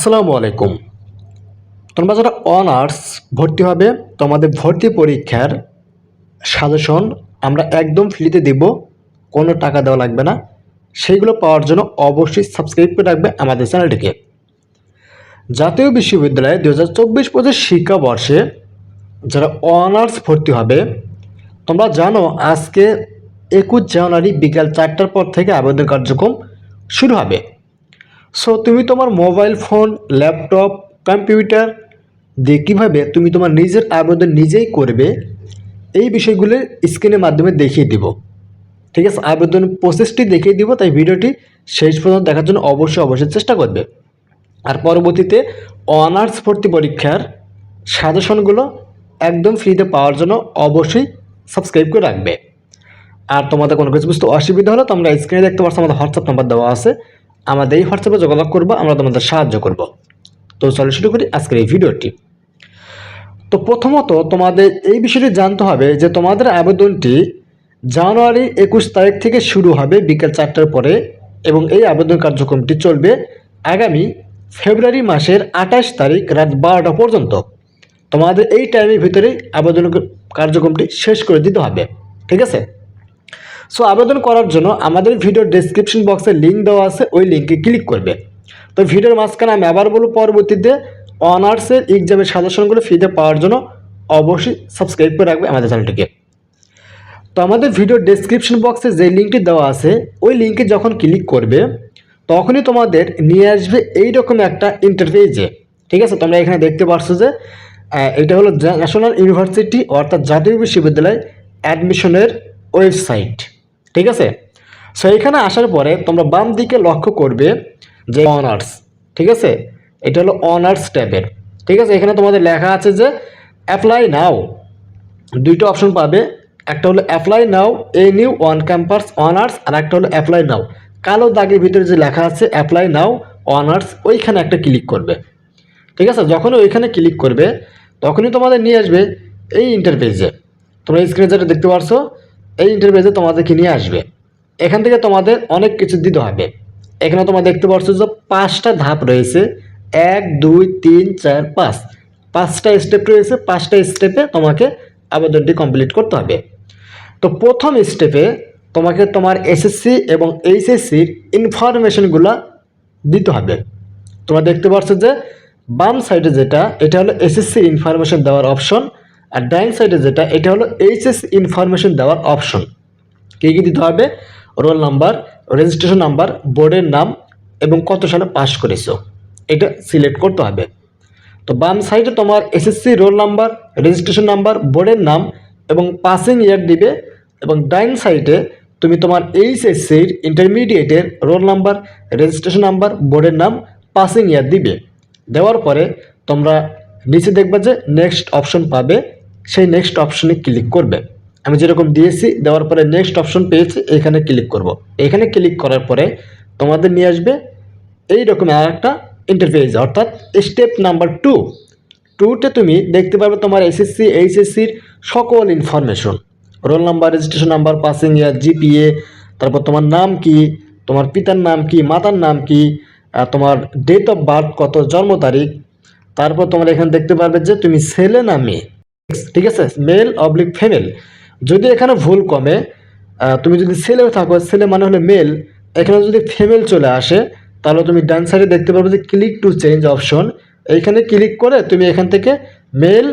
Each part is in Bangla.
আসসালামু আলাইকুম। তোমরা যারা অনার্স ভর্তি হবে, তোমাদের ভর্তি পরীক্ষার সাজেশন আমরা একদম ফ্রিতে দেব, কোনো টাকা দেওয়া লাগবে না। সেইগুলো পাওয়ার জন্য অবশ্যই সাবস্ক্রাইব করে রাখবে আমাদের চ্যানেলটিকে। জাতীয় বিশ্ববিদ্যালয়ে দু হাজার চব্বিশ পঁচিশ শিক্ষাবর্ষে যারা অনার্স ভর্তি হবে, তোমরা জানো আজকে একুশ জানুয়ারি বিকাল চারটার পর থেকে আবেদন কার্যক্রম শুরু হবে। সো তুমি তোমার মোবাইল ফোন ল্যাপটপ কম্পিউটার দিয়ে কীভাবে তুমি তোমার নিজের আবেদন নিজেই করবে, এই বিষয়গুলো স্ক্রিনের মাধ্যমে দেখিয়ে দিব। ঠিক আছে? আবেদন প্রসেসটি দেখিয়ে দিব, তাই ভিডিওটি শেষ পর্যন্ত দেখার জন্য অবশ্যই অবশ্যই চেষ্টা করবে। আর পরবর্তীতে অনার্স ভর্তি পরীক্ষার সাজেশনগুলো একদম ফ্রিতে পাওয়ার জন্য অবশ্যই সাবস্ক্রাইব করে রাখবে। আর তোমাদের কোনো কিছু বুঝতে অসুবিধা হলে তোমরা স্ক্রিনে দেখতে পাচ্ছ আমাদের হোয়াটসঅ্যাপ নাম্বার দেওয়া আছে। আমাদের এই হোয়াটসঅ্যাপে যোগাযোগ করব, আমরা তোমাদের সাহায্য করব। তো চলো শুরু করি আজকের এই ভিডিওটি। তো প্রথমত তোমাদের এই বিষয়টি জানতে হবে যে তোমাদের আবেদনটি জানুয়ারি একুশ তারিখ থেকে শুরু হবে বিকেল চারটার পরে এবং এই আবেদন কার্যক্রমটি চলবে আগামী ফেব্রুয়ারি মাসের আঠাশ তারিখ রাত বারোটা পর্যন্ত। তোমাদের এই টাইমের ভিতরেই আবেদন কার্যক্রমটি শেষ করে দিতে হবে। ঠিক আছে? সো আবেদন করার জন্য আমাদের ভিডিওর ডেসক্রিপশন বক্সে লিঙ্ক দেওয়া আছে, ওই লিঙ্কে ক্লিক করবে। তো ভিডিওর মাঝখানে আমি আবার বলব, পরবর্তীতে অনার্সের এক্সামের সাজেশনগুলো ফ্রিতে পাওয়ার জন্য অবশ্যই সাবস্ক্রাইব করে রাখবে আমাদের চ্যানেলটিকে তো আমাদের ভিডিওর ডেসক্রিপশন বক্সে যে লিঙ্কটি দেওয়া আছে, ওই লিঙ্কে যখন ক্লিক করবে, তখনই তোমাদের নিয়ে আসবে এইরকম একটা ইন্টারফেসে ঠিক আছে? তোমরা এখানে দেখতে পারছ যে এটা হলো ন্যাশনাল ইউনিভার্সিটি অর্থাৎ জাতীয় বিশ্ববিদ্যালয় অ্যাডমিশনের ওয়েবসাইট ঠিক আছে? সো এখানে আসার পরে তোমরা বাম দিকে লক্ষ্য করবে যে অনার্স ঠিক আছে? এটা হলো অনার্স ট্যাবের ঠিক আছে? এখানে তোমাদের লেখা আছে যে অ্যাপ্লাই নাও দুইটা অপশন পাবে। একটা হলো apply now a new one campus honours আর একটা হলো অ্যাপ্লাই নাও কালো দাগের ভিতরে যে লেখা আছে অ্যাপ্লাই নাও অনার্স ওইখানে একটা ক্লিক করবে। ঠিক আছে? যখনই ওইখানে ক্লিক করবে, তখনই তোমাদের নিয়ে আসবে এই ইন্টারপেজে তোমরা স্ক্রিনে যেটা দেখতে পারছ? এই ইন্টারপেজে তোমাদেরকে নিয়ে আসবে। এখান থেকে তোমাদের অনেক কিছু দিতে হবে। এখানে তোমরা দেখতে পাচ্ছ যে পাঁচটা ধাপ রয়েছে। এক, দুই, তিন, চার, পাঁচ। পাঁচটা স্টেপ রয়েছে। পাঁচটা স্টেপে তোমাকে আবেদনটি কমপ্লিট করতে হবে। তো প্রথম স্টেপে তোমাকে তোমার এসএসসি এবং এইচএসসির ইনফরমেশনগুলো দিতে হবে। তোমরা দেখতে পাচ্ছ যে বাম সাইডে যেটা, এটা হলো এসএসসি ইনফরমেশন দেওয়ার অপশন আর ডাইন সাইডে যেটা, এটা হলো এইচএসসি ইনফরমেশন দেওয়ার অপশন কী কী দিতে হবে? রোল নাম্বার রেজিস্ট্রেশন নাম্বার বোর্ডের নাম এবং কত সালে পাস করেছ। এটা সিলেক্ট করতে হবে। তো বাম সাইডে তোমার SSC roll number registration number বোর্ডের নাম এবং পাসিং ইয়ার দিবে এবং ডাইন সাইডে তুমি তোমার এইচএসসির ইন্টারমিডিয়েটের রোল নাম্বার রেজিস্ট্রেশন নাম্বার বোর্ডের নাম পাসিং ইয়ার দিবে। দেওয়ার পরে তোমরা নিচে দেখবে যে নেক্সট অপশন পাবে সেই নেক্সট অপশনে ক্লিক করবে। আমি যেরকম দিয়েছি, দেওয়ার পরে নেক্সট অপশন পেয়েছি, এখানে ক্লিক করব। এখানে ক্লিক করার পরে তোমাদের নিয়ে আসবে এইরকম আর একটা ইন্টারফেস অর্থাৎ স্টেপ নাম্বার টু টুতে তুমি দেখতে পাবে তোমার এসএসসি এইচএসসির সকল information roll number registration number passing year GPA তারপর তোমার নাম কি, তোমার পিতার নাম কি, মাতার নাম কি তোমার ডেট অফ বার্থ কত, জন্ম তারিখ, তারপর তোমার এখানে দেখতে পারবে যে তুমি ছেলে না মেয়ে। ঠিক আছে? মেল অবলিক ফিমেল যদি এখানে ভুল কমে তুমি যদি ছেলে থাকো, ছেলে মানে হলো মেল এখানে যদি ফিমেল চলে আসে, তাহলে তুমি ডান সাইডে দেখতে পারবে যে ক্লিক টু চেঞ্জ অপশন এইখানে ক্লিক করে তুমি এখান থেকে মেল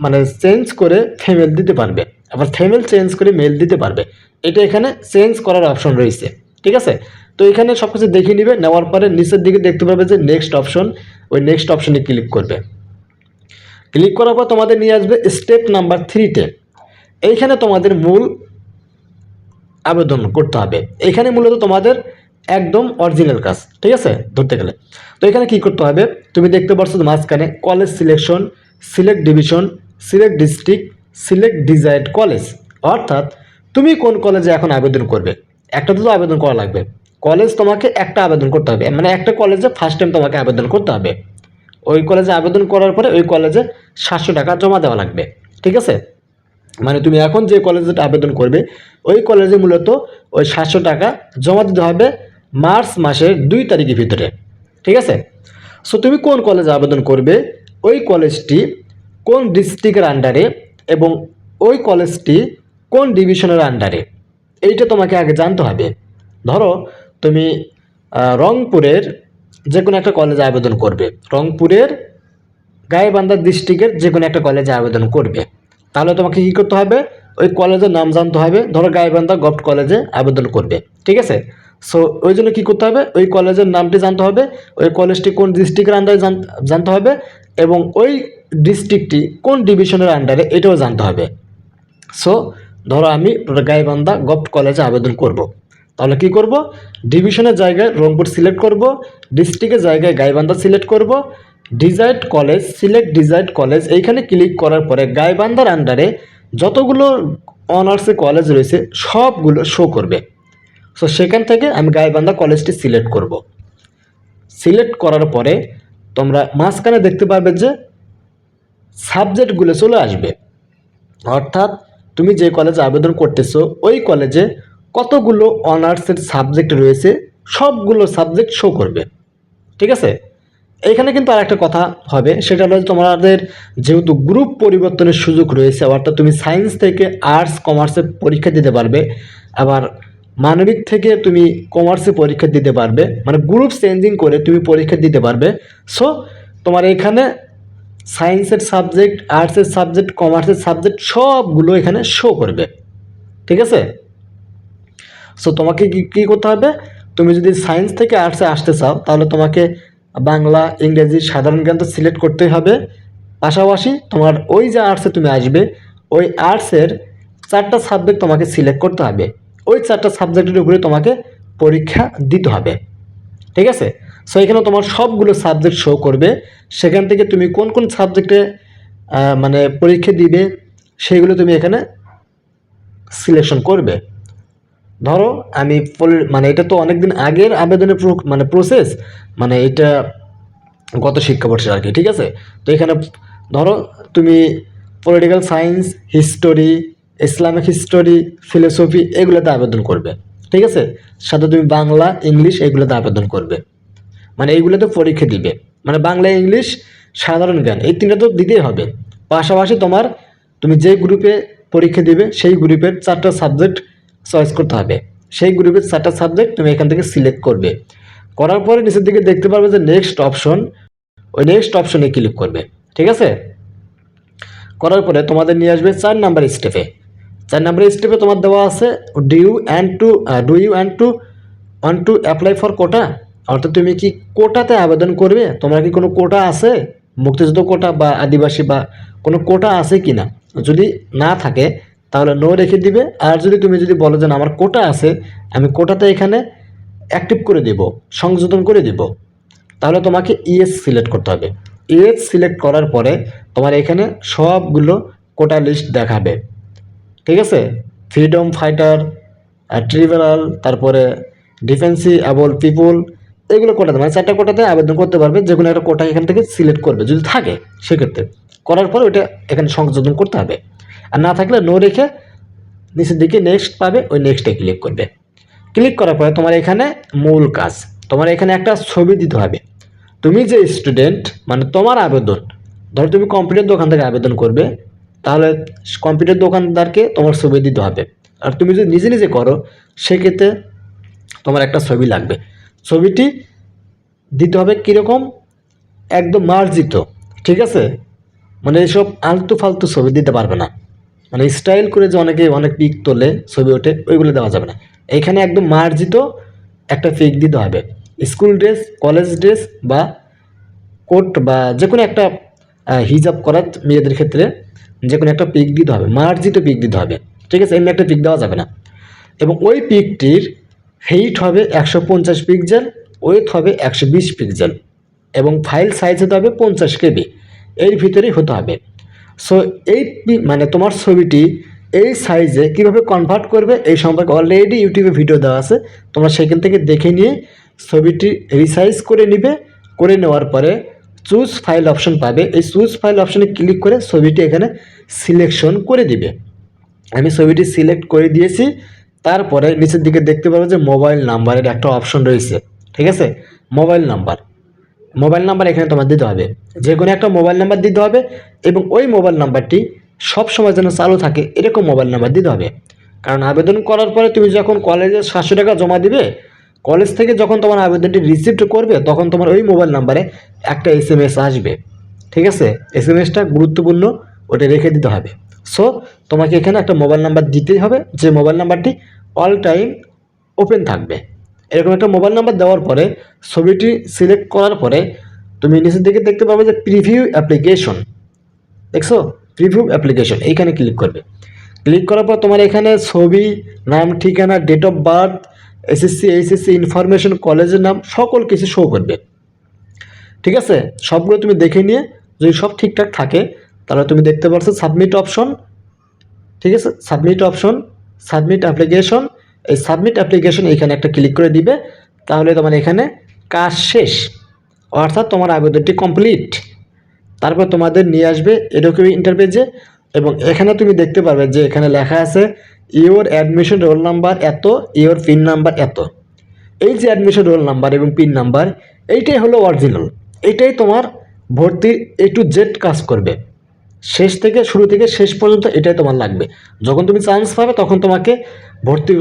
মানে চেঞ্জ করে ফিমেল দিতে পারবে। আবার ফিমেল চেঞ্জ করে মেল দিতে পারবে। এটা এখানে চেঞ্জ করার অপশন রয়েছে। ঠিক আছে? তো এখানে সব কিছু দেখে নিবে, নেওয়ার পরে নিচের দিকে দেখতে পাবে যে নেক্সট অপশন ওই নেক্সট অপশনে ক্লিক করবে। ক্লিক করার পর তোমাদের নিয়ে আসবে স্টেপ নাম্বার থ্রিতে। এইখানে তোমাদের মূল আবেদন করতে হবে। এখানে মূলত তোমাদের একদম অরিজিনাল কাজ, ঠিক আছে? ধরতে গেলে। তো এখানে কি করতে হবে? তুমি দেখতে পাচ্ছ মাঝখানে college selection select division select district select desired college অর্থাৎ তুমি কোন কলেজে এখন আবেদন করবে? একটা তো আবেদন করা লাগবে। কলেজ তোমাকে একটা আবেদন করতে হবে। মানে একটা কলেজে ফার্স্ট টাইম তোমাকে আবেদন করতে হবে। ওই কলেজে আবেদন করার পরে ওই কলেজে সাতশো টাকা জমা দেওয়া লাগবে, ঠিক আছে? মানে তুমি এখন যে কলেজে আবেদন করবে, ওই কলেজে মূলত ওই সাতশো টাকা জমা দিতে হবে মার্চ মাসের দুই তারিখের ভিতরে, ঠিক আছে? সো তুমি কোন কলেজে আবেদন করবে? ওই কলেজটি কোন ডিস্ট্রিক্টের আন্ডারে এবং ওই কলেজটি কোন ডিভিশনের আন্ডারে এইটা তোমাকে আগে জানতে হবে। ধরো, তুমি রংপুরের যে কোনো একটা কলেজে আবেদন করবে। রংপুরের গাইবান্ধা ডিস্ট্রিক্টের যে কোনো একটা কলেজে আবেদন করবে। তাহলে তোমাকে কী করতে হবে? ওই কলেজের নাম জানতে হবে। ধরো গাইবান্ধা গভট কলেজে আবেদন করবে। ঠিক আছে? সো ওই জন্য কী করতে হবে? ওই কলেজের নামটি জানতে হবে। ওই কলেজটি কোন ডিস্ট্রিক্টের আন্ডারে জানতে হবে এবং ওই ডিস্ট্রিক্টটি কোন ডিভিশনের আন্ডারে এটাও জানতে হবে। সো ধরো আমি গাইবান্ধা গভট কলেজে আবেদন করব। তাহলে কি করব? ডিভিশনের জায়গায় রংপুর সিলেক্ট করব ডিস্ট্রিক্টের জায়গায় গাইবান্ধা সিলেক্ট করব desired college, select desired college, এইখানে ক্লিক করার পরে গাইবান্ধার আন্ডারে যতগুলো অনার্সের কলেজ রয়েছে, সবগুলো শো করবে। সো সেখান থেকে আমি গাইবান্ধা কলেজটি সিলেক্ট করব। সিলেক্ট করার পরে তোমরা মাঝখানে দেখতে পাবে যে সাবজেক্টগুলো চলে আসবে। অর্থাৎ তুমি যে কলেজে আবেদন করতেছো, ওই কলেজে কতগুলো অনার্সের সাবজেক্ট রয়েছে, সবগুলো সাবজেক্ট শো করবে। ঠিক আছে? এখানে কিন্তু আর একটা কথা হবে, সেটা হলো তোমাদের যেহেতু গ্রুপ পরিবর্তনের সুযোগ রয়েছে, অর্থাৎ তুমি সায়েন্স থেকে আর্টস কমার্সে পরীক্ষা দিতে পারবে, আবার মানবিক থেকে তুমি কমার্সে পরীক্ষা দিতে পারবে মানে গ্রুপ চেঞ্জিং করে তুমি পরীক্ষা দিতে পারবে। সো তোমার এখানে সায়েন্সের সাবজেক্ট আর্টসের সাবজেক্ট কমার্সের সাবজেক্ট সবগুলো এখানে শো করবে। ঠিক আছে? সো তোমাকে কি করতে হবে? তুমি যদি সায়েন্স থেকে আর্টসে আসতে চাও, তাহলে তোমাকে বাংলা, ইংরেজি সাধারণ জ্ঞান তো সিলেক্ট করতেই হবে। পাশাপাশি তোমার ওই যে আর্টসে তুমি আসবে, ওই আর্টসের চারটা সাবজেক্ট তোমাকে সিলেক্ট করতে হবে। ওই চারটা সাবজেক্টের উপরে তোমাকে পরীক্ষা দিতে হবে। ঠিক আছে? সো এখানে তোমার সবগুলো সাবজেক্ট শো করবে। সেখান থেকে তুমি কোন কোন সাবজেক্টে মানে পরীক্ষা দিবে, সেগুলো তুমি এখানে সিলেকশন করবে। ধরো, আমি পলি- মানে এটা তো অনেকদিন আগের আবেদনের মানে প্রসেস মানে এটা গত শিক্ষাবর্ষের আর কি, ঠিক আছে? তো এখানে ধরো, তুমি political science history Islamic history philosophy এগুলোতে আবেদন করবে, ঠিক আছে? সাথে তুমি বাংলা, ইংলিশ এগুলোতে আবেদন করবে। মানে এইগুলোতে পরীক্ষা দিবে। মানে বাংলা, ইংলিশ, সাধারণ জ্ঞান, এই তিনটা তো দিতেই হবে। পাশাপাশি তোমার, তুমি যে গ্রুপে পরীক্ষা দিবে, সেই গ্রুপের চারটা সাবজেক্ট চয়েস করতে হবে। সেই গ্রুপের চারটা সাবজেক্ট তুমি এখান থেকে সিলেক্ট করবে। করার পরে নিচের দিকে দেখতে পারবে যে নেক্সট অপশন ওই নেক্সট অপশনে ক্লিক করবে। ঠিক আছে? করার পরে তোমাদের নিয়ে আসবে চার নাম্বার স্টেপে চার নাম্বার স্টেপে তোমার দেওয়া আছে do you want to do you want to want to apply for quota অর্থাৎ তুমি কি কোটাতে আবেদন করবে? তোমার কি কোনো কোটা আছে? মুক্তিযুদ্ধ কোটা বা আদিবাসী বা কোনো কোটা আছে কি না যদি না থাকে তাহলে নো রেখে দিবে। আর যদি তুমি যদি বলো যে আমার কোটা আছে, আমি কোটাতে এখানে অ্যাক্টিভ করে দেব, সংযোজন করে দেব, তাহলে তোমাকে ইএস সিলেক্ট করতে হবে। ইএস সিলেক্ট করার পরে তোমার এখানে সবগুলো কোটা লিস্ট দেখাবে। ঠিক আছে? ফ্রিডম ফাইটার ট্রিব্যুনাল তারপরে ডিফেন্সি অ্যাবল পিপুল এগুলো কোটাতে মানে চারটা কোটাতে আবেদন করতে পারবে, যে কোনো একটা কোটা এখান থেকে সিলেক্ট করবে, যদি থাকে, সেক্ষেত্রে। করার পর ওইটা এখানে সংযোজন করতে হবে। আর না থাকলে নো রেখে নিচের দিকে নেক্সট পাবে, ওই নেক্সটে ক্লিক করবে। ক্লিক করার পরে তোমার এখানে মূল কাজ, তোমার এখানে একটা ছবি দিতে হবে। তুমি যে স্টুডেন্ট মানে তোমার আবেদন, ধরো তুমি কম্পিউটার দোকান থেকে আবেদন করবে, তাহলে কম্পিউটার দোকানদারকে তোমার ছবি দিতে হবে। আর তুমি যদি নিজে নিজে করো, সেক্ষেত্রে তোমার একটা ছবি লাগবে। ছবিটি দিতে হবে কীরকম? একদম মার্জিত, ঠিক আছে? মানে এইসব আলতু ফালতু ছবি দিতে পারবে না। মানে স্টাইল করে যে অনেকে অনেক পিক তোলে, ছবি ওঠে, ওইগুলো দেওয়া যাবে না। এইখানে একদম মার্জিত একটা পিক দিতে হবে। স্কুল ড্রেস কলেজ ড্রেস বা কোট বা যে কোনো একটা হিজাব করার মেয়েদের ক্ষেত্রে যে কোনো একটা পিক দিতে হবে। মার্জিত পিক দিতে হবে। ঠিক আছে? এমনি একটা পিক দেওয়া যাবে না। এবং ওই পিকটির হেইট হবে একশো পঞ্চাশ পিক্সেল ওয়েথ হবে একশো বিশ পিক্সেল এবং ফাইল সাইজ হতে হবে পঞ্চাশ কেবি। এর ভিতরেই হতে হবে। সো এই মানে তোমার ছবিটি এই সাইজে কীভাবে কনভার্ট করবে এই সম্পর্কে অলরেডি ইউটিউবে ভিডিও দেওয়া আছে। তোমরা সেখান থেকে দেখে নিয়ে ছবিটি রিসাইজ করে নিবে, করে নেওয়ার পরে চুজ ফাইল অপশন পাবে। এই চুজ ফাইল অপশনে ক্লিক করে ছবিটি এখানে সিলেকশন করে দিবে। আমি ছবিটি সিলেক্ট করে দিয়েছি, তারপরে নিচের দিকে দেখতে পাবো যে মোবাইল নাম্বারের একটা অপশন রয়েছে। ঠিক আছে? মোবাইল নাম্বার মোবাইল নাম্বার এখানে তোমার দিতে হবে। যে কোনো একটা মোবাইল নাম্বার দিতে হবে এবং ওই মোবাইল নাম্বারটি সব সময় যেন চালু থাকে, এরকম মোবাইল নাম্বার দিতে হবে। কারণ আবেদন করার পরে তুমি যখন কলেজে সাতশো টাকা জমা দিবে, কলেজ থেকে যখন তোমার আবেদনটি রিসিভ করবে, তখন তোমার ওই মোবাইল নাম্বারে একটা এস এম এস আসবে। ঠিক আছে? এস এম এসটা গুরুত্বপূর্ণ, ওটা রেখে দিতে হবে। সো তোমাকে এখানে একটা মোবাইল নাম্বার দিতেই হবে, যে মোবাইল নাম্বারটি অল টাইম ওপেন থাকবে। এরকম একটা মোবাইল নাম্বার দেওয়ার পরে ছবিটি সিলেক্ট করার পরে তুমি নিচের দিকে দেখতে পাবে যে প্রিভিউ অ্যাপ্লিকেশন দেখছ? প্রিভিউ অ্যাপ্লিকেশন এইখানে ক্লিক করবে। ক্লিক করার পর তোমার এখানে ছবি, নাম, ঠিকানা date of birth SSC HSC information কলেজের নাম, সকল কিছু শো করবে। ঠিক আছে? সবগুলো তুমি দেখে নিয়ে যদি সব ঠিকঠাক থাকে, তাহলে তুমি দেখতে পারছ সাবমিট অপশন ঠিক আছে? সাবমিট অপশন সাবমিট অ্যাপ্লিকেশন এই সাবমিট অ্যাপ্লিকেশন এখানে একটা ক্লিক করে দিবে। তাহলে তোমার এখানে কাজ শেষ। অর্থাৎ তোমার আবেদনটি কমপ্লিট তারপর তোমাদের নিয়ে আসবে এরকম ইন্টারপেজে এবং এখানে তুমি দেখতে পারবে যে এখানে লেখা আছে ইওর অ্যাডমিশন রোল নাম্বার এত ইওর পিন নাম্বার এত। এই যে অ্যাডমিশন রোল নাম্বার এবং পিন নাম্বার এইটাই হলো অরিজিনাল এইটাই তোমার ভর্তির এ টু জেড কাজ করবে। শেষ থেকে, শুরু থেকে শেষ পর্যন্ত এটাই তোমার লাগবে। যখন তুমি চান্স পাবে, তখন তোমাকে ভর্তি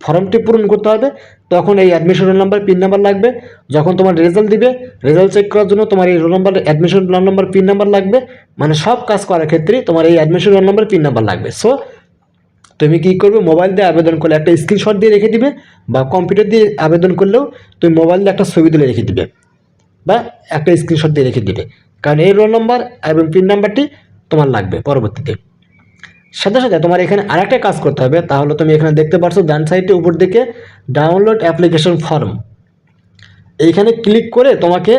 ফর্মটি পূরণ করতে হবে, তখন এই admission roll number pin number লাগবে। যখন তোমার রেজাল্ট দিবে রেজাল্ট চেক করার জন্য তোমার এই roll number admission roll number pin number লাগবে। মানে সব কাজ করার ক্ষেত্রে তোমার এই admission roll number pin number লাগবে। সো তুমি কী করবে? মোবাইল দিয়ে আবেদন করলে একটা স্ক্রিনশট দিয়ে রেখে দিবে বা কম্পিউটার দিয়ে আবেদন করলেও তুমি মোবাইল দিয়ে একটা ছবি তুলে রেখে দিবে বা একটা স্ক্রিনশট দিয়ে রেখে দিবে। কারণ এই রোল নাম্বার এবং পিন নাম্বারটি তোমার লাগবে পরবর্তীতে। সাথে সাথে তোমার এখানে আরেকটা কাজ করতে হবে, তাহলে তুমি এখানে দেখতে পারছ ডান সাইডে উপর দিকে ডাউনলোড অ্যাপ্লিকেশন ফর্ম এইখানে ক্লিক করে তোমাকে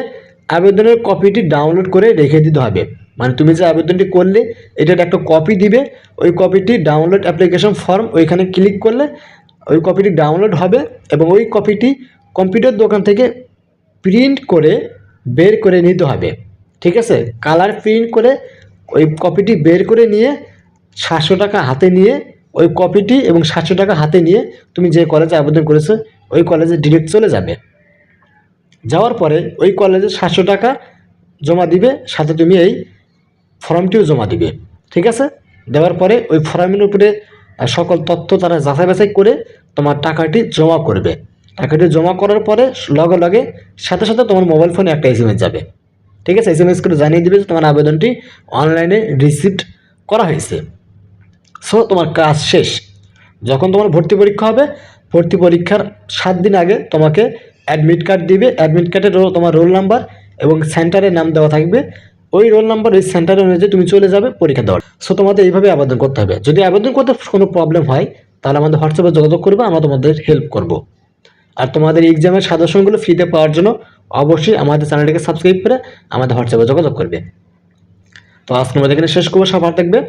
আবেদনের কপিটি ডাউনলোড করে রেখে দিতে হবে। মানে তুমি যে আবেদনটি করলে, এটার একটা কপি দিবে, ওই কপিটি ডাউনলোড অ্যাপ্লিকেশন ফর্ম ওইখানে ক্লিক করলে ওই কপিটি ডাউনলোড হবে এবং ওই কপিটি কম্পিউটার দোকান থেকে প্রিন্ট করে বের করে নিতে হবে। ঠিক আছে? কালার প্রিন্ট করে ওই কপিটি বের করে নিয়ে সাতশো টাকা হাতে নিয়ে ওই কপিটি এবং সাতশো টাকা হাতে নিয়ে তুমি যে কলেজে আবেদন করেছ, ওই কলেজে ডিরেক্ট চলে যাবে। যাওয়ার পরে ওই কলেজে সাতশো টাকা জমা দিবে, সাথে তুমি এই ফর্মটিও জমা দিবে। ঠিক আছে? দেওয়ার পরে ওই ফর্মের উপরে সকল তথ্য তারা যাচাই বাছাই করে তোমার টাকাটি জমা করবে। টাকাটি জমা করার পরে লগে লগে সাথে সাথে তোমার মোবাইল ফোনে একটা এস যাবে। ঠিক আছে? এস এম এস করে জানিয়ে দিবে যে তোমার আবেদনটি অনলাইনে রিসিভড করা হয়েছে। সো তোমার কাজ শেষ। যখন তোমার ভর্তি পরীক্ষা হবে, ভর্তি পরীক্ষার সাত দিন আগে তোমাকে অ্যাডমিট কার্ড দিবে। অ্যাডমিট কার্ডে তোমার রোল নাম্বার এবং সেন্টারের নাম দেওয়া থাকবে। ওই রোল নাম্বার ওই সেন্টার অনুযায়ী তুমি চলে যাবে পরীক্ষা দেওয়ার। সো তোমাদের এইভাবে আবেদন করতে হবে। যদি আবেদন করতে কোনো প্রবলেম হয়, তাহলে আমাদের হোয়াটসঅ্যাপে যোগাযোগ করবে, আমরা তোমাদের হেল্প করব। আর তোমাদের এক্সামের সাজেশনগুলো ফ্রিতে পাওয়ার জন্য অবশ্যই আমাদের চ্যানেলটিকে সাবস্ক্রাইব করে আমাদের হোয়াটসঅ্যাপে যোগাযোগ করবে। তো আজকে আমাদের এখানে শেষ করব। সব ভালো থাকবে।